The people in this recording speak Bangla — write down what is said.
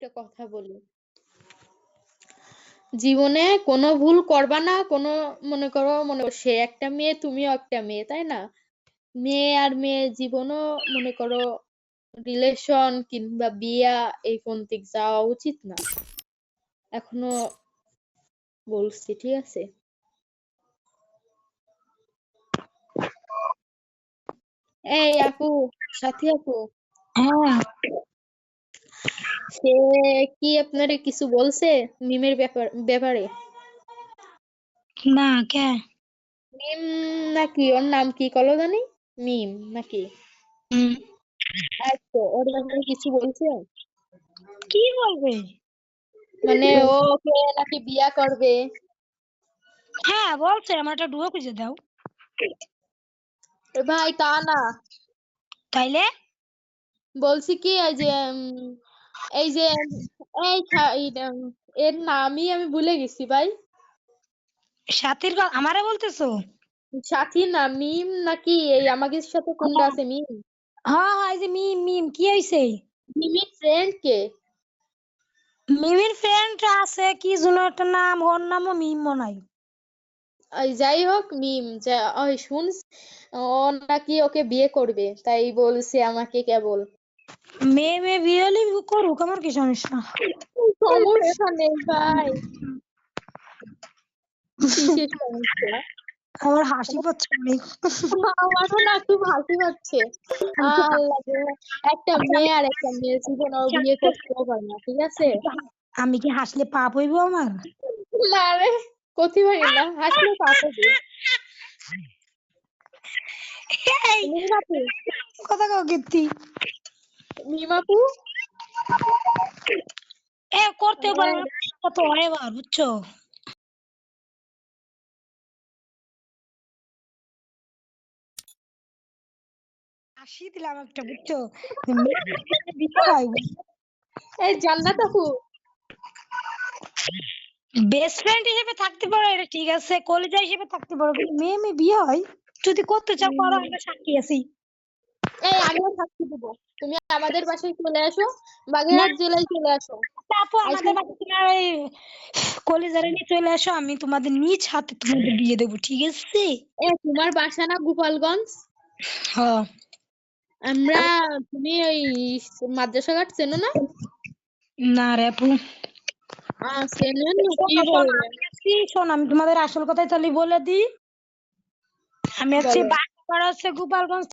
একটা কথা বলি। জীবনে কোনো ভুল করবা না, কোনো মনে করো মনে করো সে একটা মেয়ে, তুমিও একটা মেয়ে, তাই না? মেয়ে আর মেয়ে জীবনও মনে করো রিলেশন কিংবা বিয়া এই পন্থিক যাওয়া উচিত না। এখনও বলছি, ঠিক আছে? এই আপু, সাথী আপু। হ্যাঁ। সে কি আপনারে কিছু বলছে মিমের ব্যাপার ব্যাপারে? না কে? মিম নাকি ওর নাম কি কলো জানি? মিম নাকি? আচ্ছা ওর ব্যাপারে কিছু বলছে? কি বলবে? মানে ও ওকে নাকি বিয়া করবে? হ্যাঁ বলছে আমার একটা ডুয়ো খুঁজে দাও। ভাই তা না। তাইলে? বলছি কি যে এই যে এই খা- এই, এর নামই আমি ভুলে গেছি ভাই। সাথীর কথা আমারে বলতেছো? সাথী না মিম নাকি এই আমাদের সাথে কোনটা আছে মিম? হ্যাঁ হ্যাঁ এই যে মিম মিম কি হইছে? মিমির ফ্রেন্ড কে? মিমির ফ্রেন্ড আছে কি যেন একটা নাম ওর নামও মিম মনে হয়। ওই যাই হোক মিম যা ওই শুন ও নাকি ওকে বিয়ে করবে তাই বলছে আমাকে কেবল। মেয়ে মেয়ে বিয়ে হলে করুক আমার কি সমস্যা? সমস্যা নেই ভাই আমার হাসি পাচ্ছে অনেক। আমারও না খুব হাসি পাচ্ছে। একটা মেয়ে আর একটা মেয়ে জীবন বিয়ে করতেও পারে না ঠিক আছে? আমি কি হাসলে পাপ হইব আমার? না রে কতি পারি না হাসলে পাপ এই কথা কও কীর্তি। মিমাপু এ করতে পারে কত হয় এবার বুঝছ? হাসি দিলাম একটা বুঝছ? এই জান্নাত আপু। বেস্ট ফ্রেন্ড হিসেবে থাকতে পারো এটা ঠিক আছে। কলেজা হিসেবে থাকতে পারো কিন্তু মেয়ে মেয়ে বিয়ে হয় যদি করতে চাও করো আমরা সাক্ষী আছি। এই আমিও থাকতে দেবো। তুমি আমাদের বাসায় চলে আসো বাগেরহাট জেলায় চলে আসো। আপু আমাদের বাড়ি তোমার ওই কলেজারে নিয়ে চলে আসো আমি তোমাদের নিজ হাতে তোমাদের বিয়ে দেবো ঠিক আছে? এ তোমার বাসা না গোপালগঞ্জ? হ্যাঁ আমরা তুমি ওই মাদ্রাসা ঘাট চেনো না? না রে আপু। শোনো, আমি তোমাদের আসল কথাই তাহলে বলে দিই। আমি হচ্ছে বলো। হচ্ছে গোপালগঞ্জ।